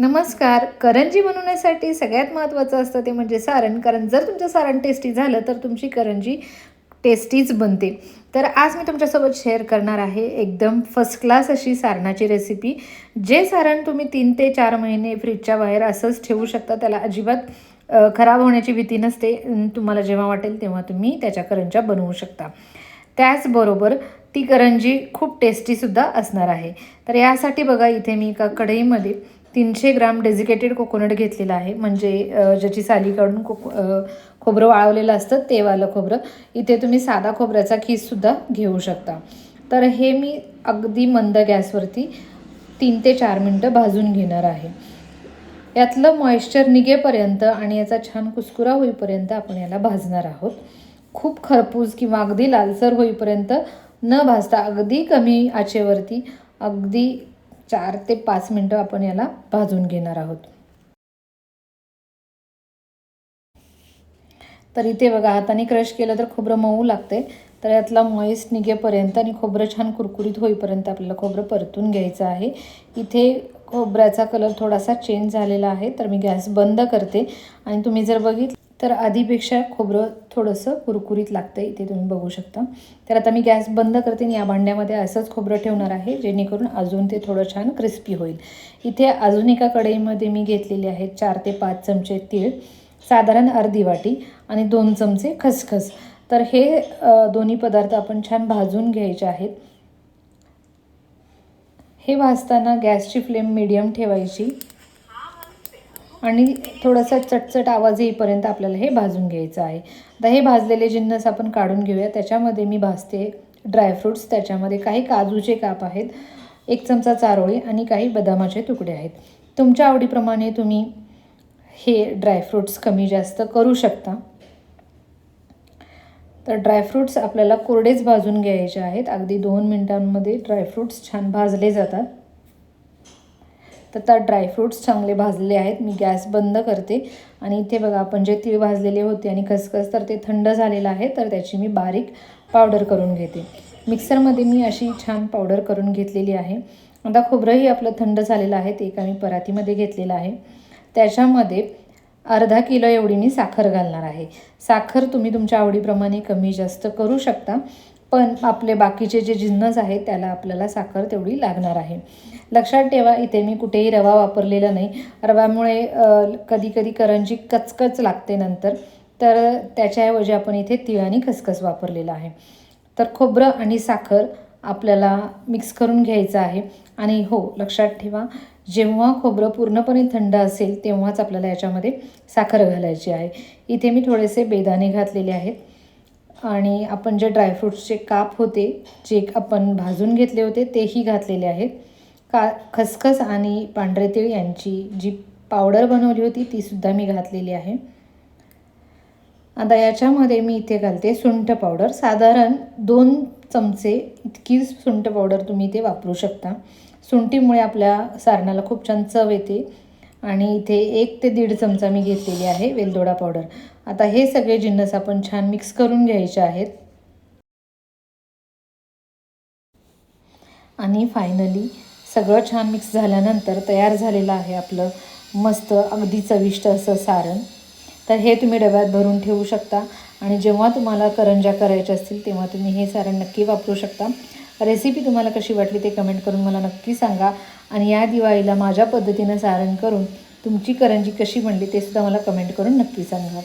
नमस्कार. करंजी बनवण्यासाठी सगळ्यात महत्त्वाचं असतं ते म्हणजे सारण. कारण जर तुमचं सारण टेस्टी झालं तर तुमची करंजी टेस्टीच बनते. तर आज मी तुमच्यासोबत शेअर करणार आहे एकदम फर्स्ट क्लास अशी सारणाची रेसिपी जे सारण तुम्ही तीन ते चार महिने फ्रीजच्या बाहेर असंच ठेवू शकता त्याला अजिबात खराब होण्याची भीती नसते. तुम्हाला जेव्हा वाटेल तेव्हा तुम्ही त्याच्या करंज्या बनवू शकता. त्याचबरोबर ती करंजी खूप टेस्टीसुद्धा असणार आहे. तर यासाठी बघा इथे मी एका कढईमध्ये तीनशे ग्राम डेझिकेटेड कोकोनट घेतलेलं आहे. म्हणजे ज्याची साली काढून कोको खोबरं वाळवलेलं असतं ते वालं खोबरं. इथे तुम्ही साधा खोबऱ्याचा खीससुद्धा घेऊ शकता. तर हे मी अगदी मंद गॅसवरती तीन ते चार मिनटं भाजून घेणार आहे. यातलं मॉइश्चर निघेपर्यंत आणि याचा छान कुस्कुरा होईपर्यंत आपण याला भाजणार आहोत. खूप खरपूस किंवा अगदी लालसर होईपर्यंत न भाजता अगदी कमी आचेवरती अगदी चार ते पाच मिनटं आपण याला भाजून घेणार आहोत. तर इथे बघा हाताने क्रश केलं तर खोबरं मऊ लागते. तर यातला मॉइस्ट निघेपर्यंत आणि खोबरं छान कुरकुरीत होईपर्यंत आपल्याला खोबरं परतून घ्यायचं आहे. इथे खोबऱ्याचा कलर थोडासा चेंज झालेला आहे तर मी गॅस बंद करते. आणि तुम्ही जर बघितलं तर आधीपेक्षा खोबरं थोडंसं कुरकुरीत लागतं इथे तुम्ही बघू शकता. तर आता मी गॅस बंद करते आणि या भांड्यामध्ये असंच खोबरं ठेवणार आहे जेणेकरून अजून ते थोडं छान क्रिस्पी होईल. इथे अजून एका कढईमध्ये मी घेतलेले आहेत चार ते पाच चमचे तीळ साधारण अर्धी वाटी आणि दोन चमचे खसखस. तर हे दोन्ही पदार्थ आपण छान भाजून घ्यायचे आहेत. हे भाजताना गॅसची फ्लेम मिडियम ठेवायची. आणि थोडासा चटचट आवाज येईपर्यंत आपल्याला हे भाजून घ्यायचं आहे. आता हे भाजलेले जिन्नस आपण काढून घेऊया. त्याच्यामध्ये मी भाजते ड्रायफ्रूट्स त्याच्यामध्ये काही काजूचे काप आहेत एक चमचा चारोळी आणि काही बदामाचे तुकडे आहेत. तुमच्या आवडीप्रमाणे तुम्ही हे ड्रायफ्रूट्स कमी जास्त करू शकता. तर ड्रायफ्रूट्स आपल्याला कोरडेच भाजून घ्यायचे आहेत. अगदी दोन मिनटांमध्ये ड्रायफ्रूट्स छान भाजले जातात. तर त्या ड्रायफ्रूट्स चांगले भाजले आहेत. मी गॅस बंद करते. आणि इथे बघा आपण जे तीळ भाजलेले होते आणि खसखस तर ते थंड झालेलं आहे. तर त्याची मी बारीक पावडर करून घेते. मिक्सरमध्ये मी अशी छान पावडर करून घेतलेली आहे. आता खोबरंही आपलं थंड झालेलं आहे. ते एका मी परातीमध्ये घेतलेलं आहे. त्याच्यामध्ये अर्धा किलो एवढी मी साखर घालणार आहे. साखर तुम्ही तुमच्या आवडीप्रमाणे कमी जास्त करू शकता. पण आपले बाकीचे जे जिन्नस आहेत त्याला आपल्याला साखर तेवढी लागणार आहे. लक्षात ठेवा इथे मी कुठेही रवा वापरलेला नाही. रव्यामुळे कधी कधी करंजी कचकच लागते नंतर. तर त्याच्याऐवजी आपण इथे तिळानी आणि खसखस वापरलेला आहे. तर खोबरं आणि साखर आपल्याला मिक्स करून घ्यायचं आहे. आणि हो लक्षात ठेवा जेव्हा खोबरं पूर्णपणे थंड असेल तेव्हाच आपल्याला याच्यामध्ये साखर घालायची आहे. इथे मी थोडेसे बेदाणे घातलेले आहेत. आणि आपण जे ड्रायफ्रूट्सचे काप होते जे आपण भाजून घेतले होते तेही घातलेले आहेत. का खसखस आणि पांढरे तीळ यांची जी पावडर बनवली होती तीसुद्धा मी घातलेली आहे. आता याच्यामध्ये मी इथे घालते सुंठ पावडर साधारण दोन चमचे इतकी सुंठ पावडर तुम्ही इथे वापरू शकता. सुंठीमुळे आपल्या सारणाला खूप छान चव येते. आणि इथे एक ते दीड चमचा मी घेतलेली आहे वेलदोडा पावडर आता हे सगळे जिन्नस आपण छान मिक्स करून घ्यायचे आहेत. आणि फायनली सगळं छान मिक्स झाल्यानंतर तयार झालेलं आहे आपलं मस्त अगदी चविष्ट असं सारण. तर हे तुम्ही डब्यात भरून ठेवू शकता. आणि जेव्हा तुम्हाला करंज्या करायच्या असतील तेव्हा तुम्ही हे सारण नक्की वापरू शकता. रेसिपी तुम्हाला कशी वाटली ते कमेंट करून मला नक्की सांगा. आणि या दिवाळीला माझ्या पद्धतीनं सारण करून तुमची करंजी कशी बनली ते सुद्धा मला कमेंट करून नक्की सांगा.